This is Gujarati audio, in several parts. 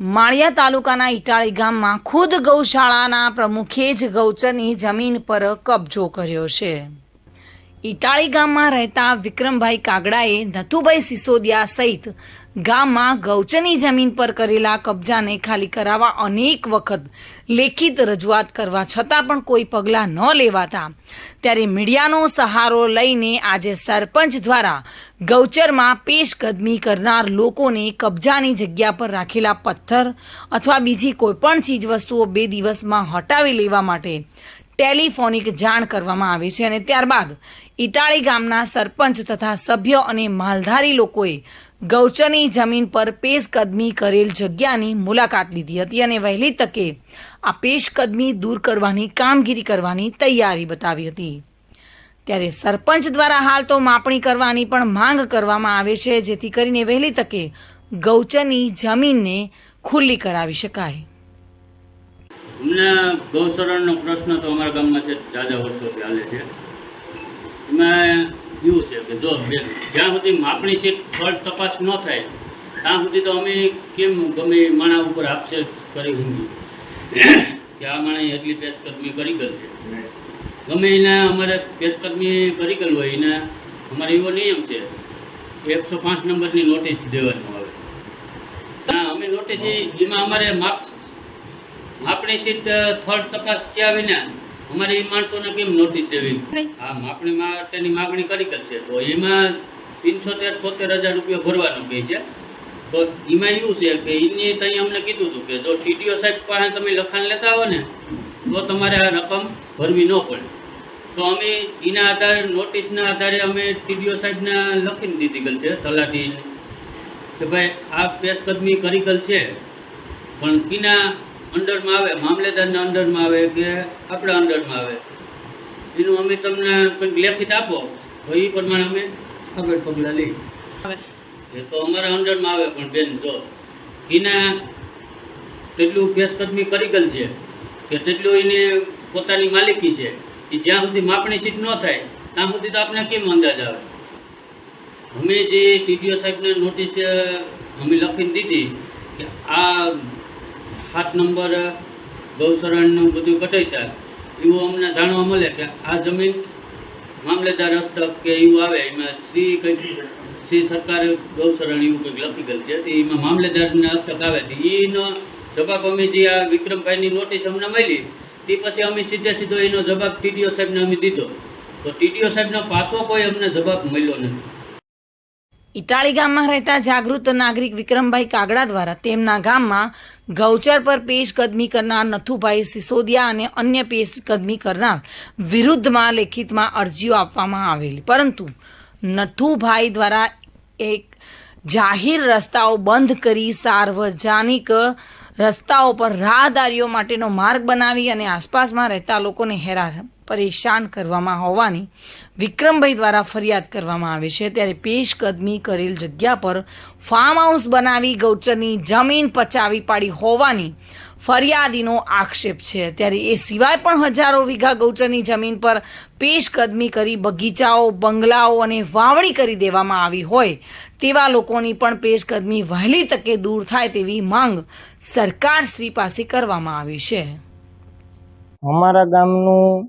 માળિયા તાલુકાના ઇટાળી ગામમાં ખુદ ગૌશાળાના પ્રમુખે જ ગૌચરની જમીન પર કબજો કર્યો છે. ઇટાળી ગામમાં રહેતા વિક્રમભાઈ કાગડાએ નથુભાઈ સિસોદિયા સહિત ગામમાં ગૌચરની જમીન પર કરેલા કબજાને ખાલી કરાવવા અનેક વખત લેખિત રજૂઆત કરવા છતાં પણ કોઈ પગલાં ન લેવાતા. ત્યારે મીડિયાનો સહારો લઈને આજે સરપંચ દ્વારા ગૌચરમાં પેશકદમી કરનાર લોકોને કબજાની જગ્યા પર રાખેલા પથ્થર અથવા બીજી કોઈપણ ચીજવસ્તુઓ બે દિવસમાં હટાવી લેવા માટે ટેલિફોનિક જાણ કરવામાં આવી છે અને ત્યારબાદ ઇટાળી ગામના સરપંચ તથા સભ્ય અને માલધારી લોકોએ ગૌચરની જમીન પર પેશકદમી કરેલ જગ્યાની મુલાકાત લીધી હતી અને વહેલી તકે આ પેશકદમી દૂર કરવાની કામગીરી કરવાની તૈયારી બતાવી હતી. ત્યારે સરપંચ દ્વારા હાલ તો માપણી કરવાની પણ માંગ કરવામાં આવે છે, જેથી કરીને વહેલી તકે ગૌચરની જમીનને ખુલ્લી કરાવી શકાય. અમને ગૌસરણનો પ્રશ્ન તો અમારા ગામમાં છે, જાજા વર્ષોથી ચાલે છે. એમાં એવું છે કે જો જ્યાં સુધી માપણી સીટ ફળ તપાસ ન થાય ત્યાં સુધી તો અમે કેમ ગમે માણા ઉપર આક્ષેપ કરી હિન્દી કે આ માણે એટલી પેશકદમી કરી ગયેલ છે. ગમે એના અમારે પેશકદમી કરી ગયેલ હોય એના અમારે એવો નિયમ છે એકસો પાંચ નંબરની નોટિસ દેવાનું આવે. હા અમે નોટિસ એમાં અમારે માપ માપણી સીટ થર્ડ તપાસ થયા વિના અમારે એ માણસોને કેમ નોટિસ દેવી? હા માપણી માટેની માગણી કરી છે. તો એમાં પંચોતેર સોતેર હજાર રૂપિયા ભરવાનું કહે છે. તો એમાં એવું છે કે એની ત્યાં અમને કીધું હતું કે જો ટીડીઓ સાહેબ પાસે તમે લખાણ લેતા હો ને તો તમારે આ રકમ ભરવી ન પડે. તો અમે એના આધારે નોટિસના આધારે અમે ટીડીઓ સાહેબને લખીને દીધી છે તલાટીને કે ભાઈ આ પેશકદમી કરી ગયેલ છે. પણ કિના અંડરમાં આવે મામલેદારના અંડરમાં આવે કે આપણા અંડરમાં આવે? એનું અમે તમને કંઈક લેખિત આપો. તો એ પ્રમાણે અમે આગળ પગલાં લઈ એ તો અમારા અંડરમાં આવે પણ બેન જો એના તેટલું પેશકદમી કરી ગયેલ છે કે તેટલું એને પોતાની માલિકી છે એ જ્યાં સુધી માપણી સીટ ન થાય ત્યાં સુધી તો આપણે કેમ અંદાજ આવે? અમે જે ટીડીઓ સાહેબને નોટિસ અમે લખીને દીધી કે આ સાત નંબર ગૌસરણનું બધું કટાઈતા એવું અમને જાણવા મળે કે આ જમીન મામલેદાર હસ્તક કે એવું આવે, એમાં શ્રી કંઈક શ્રી સરકાર ગૌસરણ એવું કંઈક લખી ગયેલ છે, તો એમાં મામલેદારને હસ્તક આવે. તો એનો જવાબ અમે જે આ વિક્રમભાઈની નોટિસ અમને મળી, તે પછી અમે સીધે સીધો એનો જવાબ ટીડીઓ સાહેબને અમે દીધો. તો ટીડીઓ સાહેબનો પાછો કોઈ અમને જવાબ મળ્યો નથી. ઇટાળી ગામમાં રહેતા જાગૃત નાગરિક વિક્રમભાઈ કાગડા દ્વારા તેમના ગામમાં ગૌચર પર પેશકદમી કરનાર નથુભાઈ સિસોદિયા અને અન્ય પેશકદમી કરનાર વિરુદ્ધમાં લેખિતમાં અરજીઓ આપવામાં આવેલી. પરંતુ નથુભાઈ દ્વારા એક જાહેર રસ્તાઓ બંધ કરી સાર્વજનિક રસ્તાઓ પર રાહદારીઓ માટેનો માર્ગ બનાવી અને આસપાસમાં રહેતા લોકોને હેરાન પરેશાન કરવામાં હોવાની વિક્રમભાઈ દ્વારા ફરિયાદ કરવામાં આવે છે. ત્યારે પેશકદમી કરેલ જગ્યા પર ફાર્મ હાઉસ બનાવી ગૌચરની જમીન પચાવી પાડી હોવાની ફરિયાદીનો આક્ષેપ છે. ત્યારે એ સિવાય પણ હજારો વીઘા ગૌચરની જમીન પર પેશકદમી કરી બગીચાઓ, બંગલાઓ અને વાવણી કરી દેવામાં આવી હોય તેવા લોકોની પણ પેશકદમી વહેલી તકે દૂર થાય તેવી માંગ સરકાર શ્રી પાસે કરવામાં આવી છે. અમારા ગામનું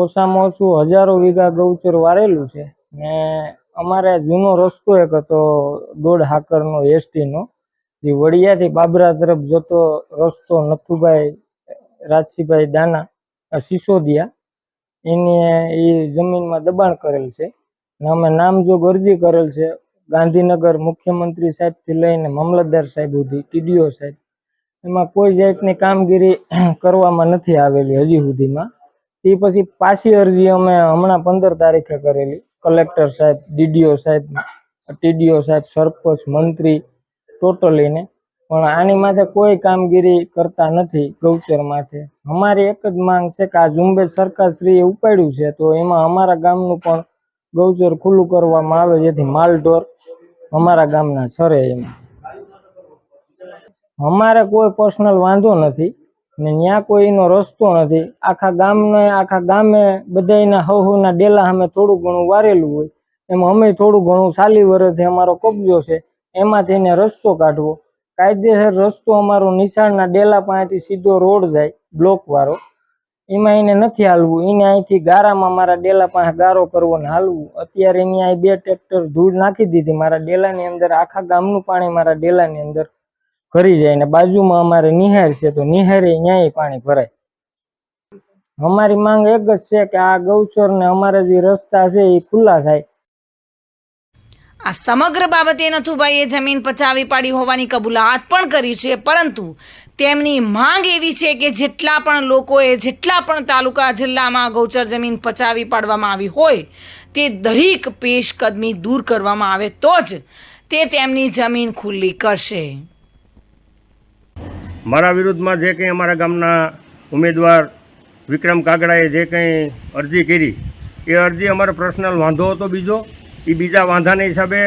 ઓછામાં ઓછું હજારો વીઘા ગૌચર વારેલું છે. ને અમારે જૂનો રસ્તો એક હતો દોઢ હાકરનો એસટીનો, જે વડિયાથી બાબરા તરફ જતો રસ્તો નથુભાઈ, રાજસીભાઈ દાના સિસોદિયા, એને એ જમીનમાં દબાણ કરેલ છે. ને અમે નામજોગ અરજી કરેલ છે ગાંધીનગર મુખ્યમંત્રી સાહેબથી લઈને મામલતદાર સાહેબ સુધી, ટીડીઓ સાહેબ. એમાં કોઈ જાતની કામગીરી કરવામાં નથી આવેલી હજી સુધીમાં. તે પછી પાછી અરજી અમે હમણાં પંદર તારીખે કરેલી. કલેક્ટર સાહેબ, ડીડીઓ સાહેબ, ટીડીઓ સાહેબ, સરપંચ, મંત્રી ટોટલીને પણ આની માથે કોઈ કામગીરી કરતા નથી ગૌચર માથે. અમારી એક જ માંગ છે કે આ ઝુંબેશ સરકારશ્રીએ ઉપાડ્યું છે, તો એમાં અમારા ગામનું પણ ગૌચર ખુલ્લું કરવામાં આવે, જેથી માલઢોર અમારા ગામના છરે એમાં. અમારે કોઈ પર્સનલ વાંધો નથી. ને ત્યાં કોઈ એનો રસ્તો નથી. આખા ગામને, આખા ગામે બધાયના હવ હવના ડેલા અમે થોડું ઘણું વારેલું હોય. એમાં અમે થોડું ઘણું સાલી વર્ષથી અમારો કબજો છે. એમાંથી એને રસ્તો કાઢવો. કાયદેસર રસ્તો અમારો નિશાળના ડેલા પાસેથી સીધો રોડ જાય બ્લોકવાળો એમાં એને નથી હાલવું. એને અહીંથી ગારામાં મારા ડેલા પાસે ગારો કરવો ને હાલવું. અત્યારે એની અહીં બે ટ્રેક્ટર ધૂળ નાખી દીધી મારા ડેલાની અંદર. આખા ગામનું પાણી મારા ડેલાની અંદર. ભરી જાય ને બાજુમાં અમારે નિહેર છે, તો નિહેરે ન્યાય પાણી ભરાય. અમારી માંગ એક જ છે કે આ ગૌચર ને અમારા જે રસ્તા છે એ ખુલ્લા થાય. આ સમગ્ર બાબતે નથુભાઈએ જમીન પચાવી પાડી હોવાની કબૂલાત પણ કરી છે, પરંતુ તેમની માંગ એવી છે કે જેટલા પણ લોકોએ જેટલા પણ તાલુકા જિલ્લામાં ગૌચર જમીન પચાવી પાડવામાં આવી હોય, તે દરેક પેશકદમી દૂર કરવામાં આવે તો જ તે તેમની જમીન ખુલ્લી કરશે. મારા વિરુદ્ધમાં જે કંઈ અમારા ગામના ઉમેદવાર વિક્રમ કાગડાએ જે કંઈ અરજી કરી, એ અરજી અમારો પર્સનલ વાંધો હતો બીજો. એ બીજા વાંધાના હિસાબે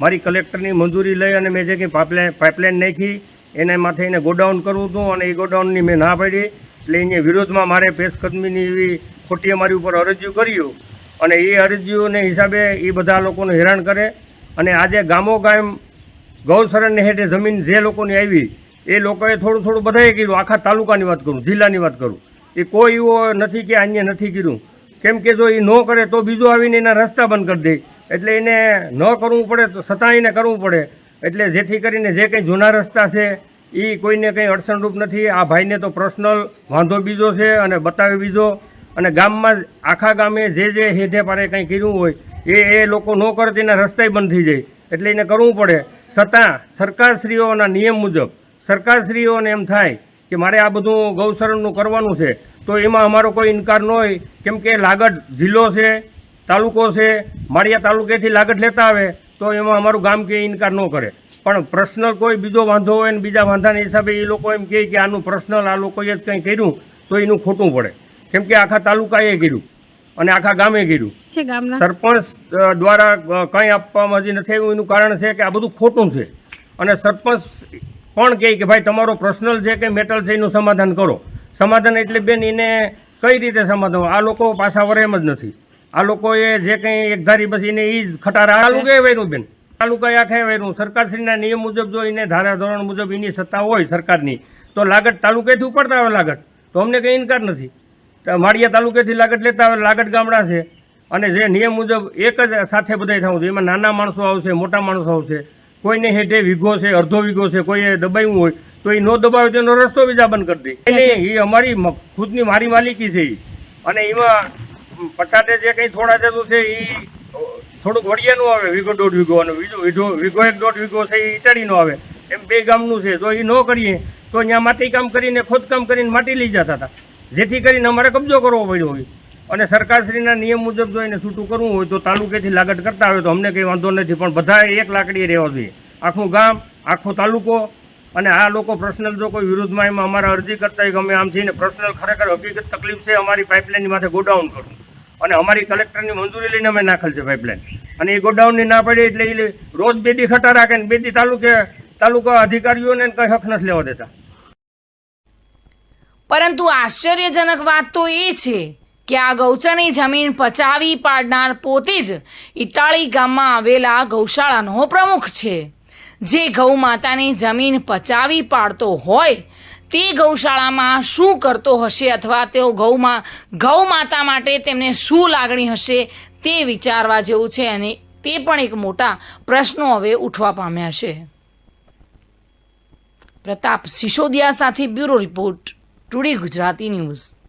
મારી કલેક્ટરની મંજૂરી લઈ અને મેં જે કંઈ પાઇપલાઇન પાઇપલાઇન નાખી, એને માથે એને ગોડાઉન કરવું હતું અને એ ગોડાઉનની મેં ના પાડી. એટલે એની વિરોધમાં મારે પેશકદમીની એવી ખોટી અમારી ઉપર અરજીઓ કર્યું અને એ અરજીઓને હિસાબે એ બધા લોકોને હેરાન કરે. અને આજે ગામો ગામ ગૌસરણને હેઠે જમીન જે લોકોની આવી એ લોકોએ થોડું થોડું બધાએ કર્યું આખા તાલુકાની વાત કરું, જિલ્લાની વાત કરું. એ કોઈ એવો નથી કે અન્ય નથી કર્યું કેમ કે જો એ ન કરે તો બીજો આવીને એના રસ્તા બંધ કરી દે. એટલે એને ન કરવું પડે તો છતાં એને કરવું પડે. એટલે જેથી કરીને જે કંઈ જૂના રસ્તા છે એ કોઈને કંઈ અડચણરૂપ નથી. આ ભાઈને તો પર્સનલ વાંધો બીજો છે અને બતાવે બીજો. અને ગામમાં આખા ગામે જે જે હેઠે પારે કંઈ કર્યું હોય, એ એ લોકો ન કરે તેના રસ્તાય બંધ થઈ જાય. એટલે એને કરવું પડે. છતાં સરકારશ્રીઓના નિયમ મુજબ સરકારશ્રીઓને એમ થાય કે મારે આ બધું ગૌશરણનું કરવાનું છે તો એમાં અમારો કોઈ ઇનકાર ન હોય. કેમ કે લાગડ જિલ્લો છે તાલુકો છે માળિયા તાલુકેથી લાગડ લેતા આવે તો એમાં અમારું ગામ કે ઇનકાર ન કરે. પણ પર્સનલ કોઈ બીજો વાંધો હોય ને બીજા વાંધાના હિસાબે એ લોકો એમ કહે કે આનું પર્સનલ આ લોકોએ જ કંઈ કર્યું તો એનું ખોટું પડે. કેમ કે આખા તાલુકાએ કર્યું અને આખા ગામે કર્યું. સરપંચ દ્વારા કંઈ આપવામાં હજી નથી આવ્યું એનું કારણ છે કે આ બધું ખોટું છે. અને સરપંચ પણ કહે કે ભાઈ તમારો પર્સનલ જે કંઈ મેટલ છે એનું સમાધાન કરો. સમાધાન એટલે બેન એને કઈ રીતે સમાધાન? આ લોકો પાછા વરે એમ જ નથી. આ લોકોએ જે કંઈ એકધારી બસ એને એ જ ખટારા તાલુકે વેરું બેન. તાલુકાએ આખે વેરું સરકારશ્રીના નિયમ મુજબ જો એને ધારા ધોરણ મુજબ એની સત્તા હોય સરકારની તો લાગત તાલુકેથી ઉપડતા આવે લાગત. તો અમને કંઈ ઇનકાર નથી. માળિયા તાલુકેથી લાગત લેતા આવે લાગત ગામડા છે. અને જે નિયમ મુજબ એક જ સાથે બધાય થવું જોઈએ. એમાં નાના માણસો આવશે મોટા માણસો આવશે. કોઈને હેઠે વીઘો છે અડધો વીઘો છે કોઈએ દબાવ્યું હોય તો એ ન દબાવે તો એનો રસ્તો બીજા બંધ કરી દે. એ અમારી ખુદની મારી માલિકી છે એ અને એમાં પછાતે જે કંઈ થોડા જતું છે એ થોડુંક વડિયાનું આવે વીઘો દોઢ વીઘો અને બીજું વીઘો વીઘો એક દોઢ વીઘો છે એ ઈટાળીનો આવે. એમ બે ગામનું છે તો એ ન કરીએ તો અહીંયા માટી કામ કરીને ખોદકામ કરીને માટી લઈ જતા હતા. જેથી કરીને અમારે કબજો કરવો પડ્યો હોય. અને સરકારશ્રીના નિયમ મુજબ જો એને છૂટું કરવું હોય તો તાલુકેથી લાગત કરતા હોય તો અમને કંઈ વાંધો નથી, પણ બધાએ એક લાકડીએ રહેવા જોઈએ. આખું ગામ, આખો તાલુકો અને આ લોકો પર્સનલ જો કોઈ વિરુદ્ધમાં એમાં અમારા અરજી કરતા હોય કે અમે આમ છીએ પર્સનલ ખરેખર હકીકત તકલીફ છે, અમારી પાઇપલાઇનની માથે ગોડાઉન કરવું અને અમારી કલેક્ટરની મંજૂરી લઈને અમે નાખેલ છે પાઇપલાઇન અને એ ગોડાઉનની ના પડી એટલે એ રોજ બેદી ખટા રાખે ને બેદી તાલુકે, તાલુકા અધિકારીઓને કંઈ હક નથી લેવા દેતા. પરંતુ આશ્ચર્યજનક વાત તો એ છે કે આ ગૌચરની જમીન પચાવી પાડનાર પોતે જ ઇટાળી ગામમાં આવેલા ગૌશાળાનો પ્રમુખ છે. જે ગૌ માતાની જમીન પચાવી પાડતો હોય, તે ગૌશાળામાં શું કરતો હશે અથવા તેઓ ગૌમાં ગૌ માતા માટે તેમને શું લાગણી હશે તે વિચારવા જેવું છે અને તે પણ એક મોટા પ્રશ્નો હવે ઉઠવા પામ્યા છે. પ્રતાપ સિસોદિયા સાથે bureau report, today Gujarati news.